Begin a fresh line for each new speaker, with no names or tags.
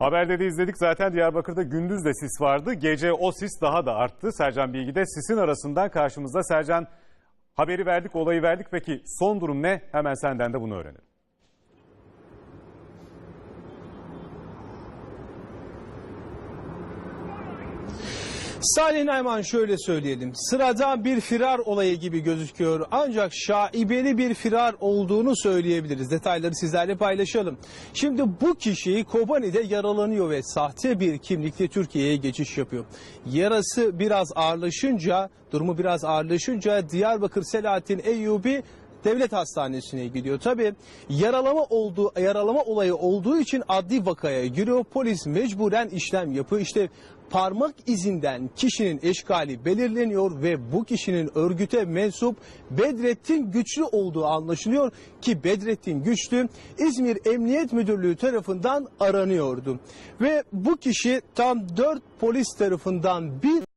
Haberde de izledik zaten Diyarbakır'da gündüz de sis vardı. Gece o sis daha da arttı. Sercan Bilgi'de sisin arasından karşımızda. Sercan haberi verdik, olayı verdik. Peki son durum ne? Hemen senden de bunu öğrenelim.
Salih Nayman şöyle söyleyelim. Sırada bir firar olayı gibi gözüküyor. Ancak şaibeli bir firar olduğunu söyleyebiliriz. Detayları sizlerle paylaşalım. Şimdi bu kişi Kobani'de yaralanıyor ve sahte bir kimlikle Türkiye'ye geçiş yapıyor. Yarası biraz ağırlaşınca, durumu biraz ağırlaşınca Diyarbakır Selahattin Eyyubi devlet hastanesine gidiyor. Tabi yaralama olduğu yaralama olayı olduğu için adli vakaya giriyor. Polis mecburen işlem yapıyor. İşte parmak izinden kişinin eşkali belirleniyor ve bu kişinin örgüte mensup Bedrettin Güçlü olduğu anlaşılıyor ki Bedrettin Güçlü İzmir Emniyet Müdürlüğü tarafından aranıyordu. Ve bu kişi tam 4 polis tarafından bir